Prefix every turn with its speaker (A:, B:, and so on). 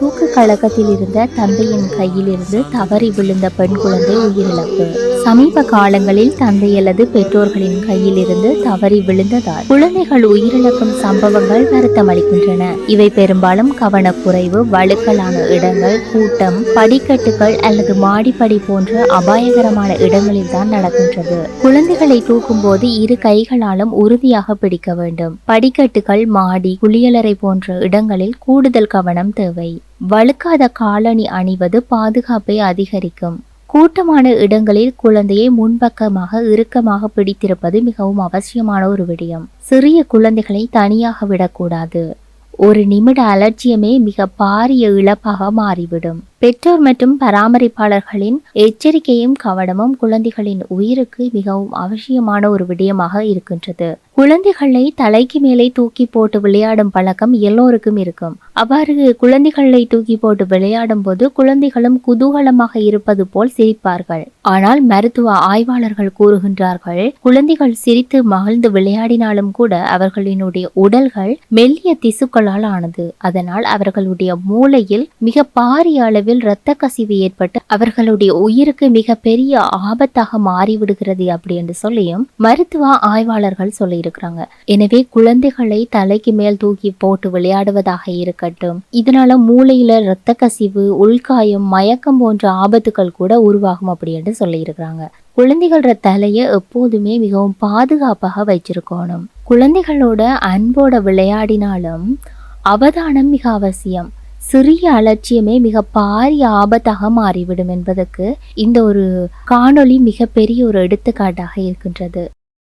A: தூக்கு கழகத்தில் இருந்த தந்தையின் கையிலிருந்து தவறி விழுந்த பெண் குழந்தை உயிரிழப்பு. சமீப காலங்களில் தந்தை அல்லது பெற்றோர்களின் கையிலிருந்து தவறி விழுந்ததால் குழந்தைகள் உயிரிழக்கும் சம்பவங்கள் வருத்தமளிக்கின்றன. இவை பெரும்பாலும் கவனக்குறைவு வழுக்கலான இடங்கள் கூட்டம் படிக்கட்டுகள் அல்லது மாடிப்படி போன்ற அபாயகரமான இடங்களில் தான் நடக்கின்றது. குழந்தைகளை தூக்கும் போது இரு கைகளாலும் உறுதியாக பிடிக்க வேண்டும். படிக்கட்டுகள் மாடி குளியலறை போன்ற இடங்களில் கூடுதல் கவனம் தேவை. வழுக்காத காலணி அணிவது பாதுகாப்பை அதிகரிக்கும். கூட்டமான இடங்களில் குழந்தையை முன்பக்கமாக இறுக்கமாக பிடித்திருப்பது மிகவும் அவசியமான ஒரு விடயம். சிறிய குழந்தைகளை தனியாக விடக்கூடாது. ஒரு நிமிட அலட்சியமே மிக பாரிய இழப்பாக மாறிவிடும். பெற்றோர் மற்றும் பராமரிப்பாளர்களின் எச்சரிக்கையும் கவனமும் குழந்தைகளின் உயிருக்கு மிகவும் அவசியமான ஒரு விடயமாக இருக்கின்றது. குழந்தைகளை தலைக்கு மேலே தூக்கி போட்டு விளையாடும் பழக்கம் எல்லோருக்கும் இருக்கும். அவ்வாறு குழந்தைகளை தூக்கி போட்டு விளையாடும் போது குழந்தைகளும் குதூகலமாக இருப்பது போல் சிரிப்பார்கள். ஆனால் மருத்துவ ஆய்வாளர்கள் கூறுகின்றார்கள் குழந்தைகள் சிரித்து மகிழ்ந்து விளையாடினாலும் கூட அவர்களினுடைய உடல்கள் மெல்லிய திசுக்களால் ஆனது. அதனால் அவர்களுடைய மூளையில் மிக பாரிய அளவில் இரத்த கசிவு ஏற்பட்டு அவர்களுடைய உயிருக்கு மிக பெரிய ஆபத்தாக மாறிவிடுகிறது அப்படி என்று சொல்லியும் மருத்துவ ஆய்வாளர்கள் இருக்கிறாங்க எனவே குழந்தைகளை தலைக்கு மேல் தூக்கி போட்டு விளையாடுவதாக இருக்கட்டும். இதனால மூளையில இரத்த கசிவு உள்காயம் மயக்கம் போன்ற ஆபத்துகள் கூட உருவாகும் அப்படி சொல்லியிருக்கிறாங்க. குழந்தைகளோட தலையை எப்போதுமே மிகவும் பாதுகாப்பாக வச்சிருக்கணும் குழந்தைகளோட அன்போட விளையாடினாலும் அவதானம் மிக அவசியம். சிறிய அலட்சியமே மிக பாரிய ஆபத்தாக மாறிவிடும் என்பதற்கு இந்த ஒரு காணொளி மிகப்பெரிய ஒரு எடுத்துக்காட்டாக இருக்கின்றது.